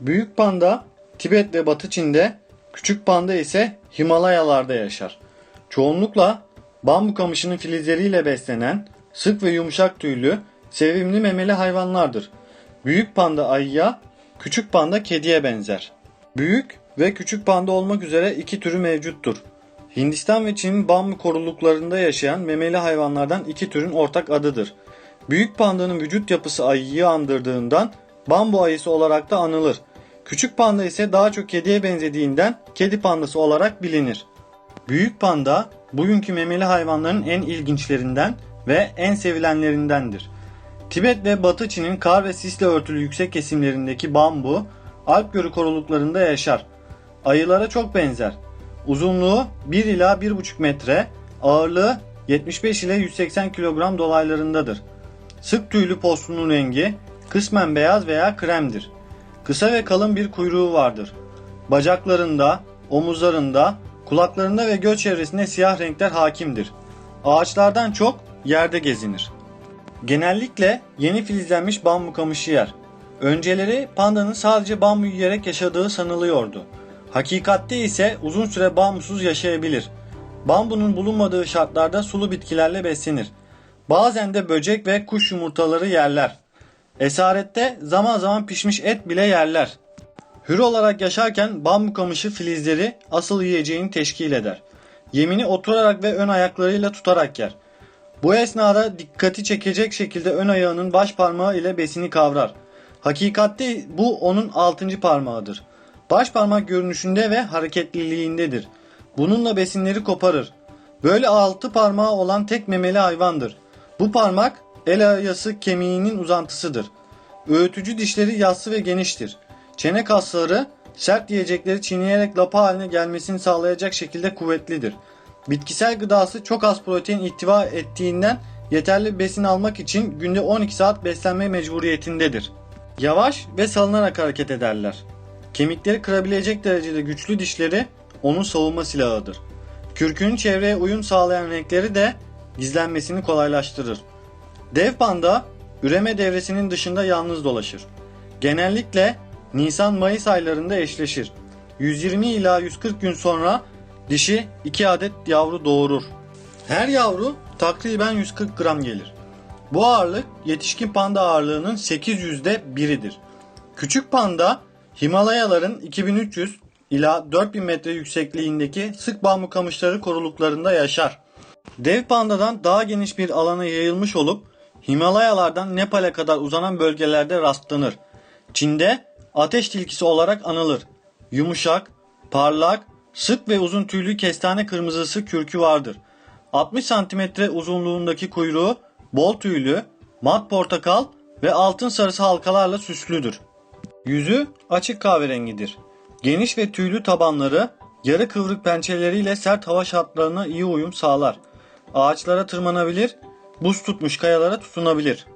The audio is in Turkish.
Büyük panda Tibet ve Batı Çin'de, küçük panda ise Himalayalarda yaşar. Çoğunlukla bambu kamışının filizleriyle beslenen, sık ve yumuşak tüylü, sevimli memeli hayvanlardır. Büyük panda ayıya, küçük panda kediye benzer. Büyük ve küçük panda olmak üzere iki türü mevcuttur. Hindistan ve Çin'in bambu koruluklarında yaşayan memeli hayvanlardan iki türün ortak adıdır. Büyük pandanın vücut yapısı ayıyı andırdığından bambu ayısı olarak da anılır. Küçük panda ise daha çok kediye benzediğinden kedi pandası olarak bilinir. Büyük panda bugünkü memeli hayvanların en ilginçlerinden ve en sevilenlerindendir. Tibet ve Batı Çin'in kar ve sisle örtülü yüksek kesimlerindeki bambu Alp Gölü koruluklarında yaşar. Ayılara çok benzer. Uzunluğu 1 ila 1,5 metre, ağırlığı 75 ile 180 kilogram dolaylarındadır. Sık tüylü postunun rengi kısmen beyaz veya kremdir. Kısa ve kalın bir kuyruğu vardır. Bacaklarında, omuzlarında, kulaklarında ve göğüs çevresinde siyah renkler hakimdir. Ağaçlardan çok yerde gezinir. Genellikle yeni filizlenmiş bambu kamışı yer. Önceleri pandanın sadece bambu yiyerek yaşadığı sanılıyordu. Hakikatte ise uzun süre bambusuz yaşayabilir. Bambunun bulunmadığı şartlarda sulu bitkilerle beslenir. Bazen de böcek ve kuş yumurtaları yerler. Esarette zaman zaman pişmiş et bile yerler. Hür olarak yaşarken bambu kamışı filizleri asıl yiyeceğini teşkil eder. Yemini oturarak ve ön ayaklarıyla tutarak yer. Bu esnada dikkati çekecek şekilde ön ayağının baş parmağı ile besini kavrar. Hakikatte bu onun altıncı parmağıdır. Baş parmak görünüşünde ve hareketliliğindedir. Bununla besinleri koparır. Böyle altı parmağı olan tek memeli hayvandır. Bu parmak el ayası kemiğinin uzantısıdır. Öğütücü dişleri yassı ve geniştir. Çene kasları sert yiyecekleri çiğneyerek lapa haline gelmesini sağlayacak şekilde kuvvetlidir. Bitkisel gıdası çok az protein ihtiva ettiğinden yeterli besin almak için günde 12 saat beslenme mecburiyetindedir. Yavaş ve salınarak hareket ederler. Kemikleri kırabilecek derecede güçlü dişleri onun savunma silahıdır. Kürkünün çevreye uyum sağlayan renkleri de gizlenmesini kolaylaştırır. Dev panda üreme devresinin dışında yalnız dolaşır. Genellikle Nisan-Mayıs aylarında eşleşir. 120 ila 140 gün sonra dişi 2 adet yavru doğurur. Her yavru takriben 140 gram gelir. Bu ağırlık yetişkin panda ağırlığının 800'de biridir. Küçük panda Himalayaların 2300 ila 4000 metre yüksekliğindeki sık bambu kamışları koruluklarında yaşar. Dev pandadan daha geniş bir alana yayılmış olup Himalayalardan Nepal'e kadar uzanan bölgelerde rastlanır. Çin'de ateş tilkisi olarak anılır. Yumuşak, parlak, sık ve uzun tüylü kestane kırmızısı kürkü vardır. 60 santimetre uzunluğundaki kuyruğu bol tüylü, mat portakal ve altın sarısı halkalarla süslüdür. Yüzü açık kahverengidir. Geniş ve tüylü tabanları yarı kıvrık pençeleriyle sert hava şartlarına iyi uyum sağlar. Ağaçlara tırmanabilir, buz tutmuş kayalara tutunabilir.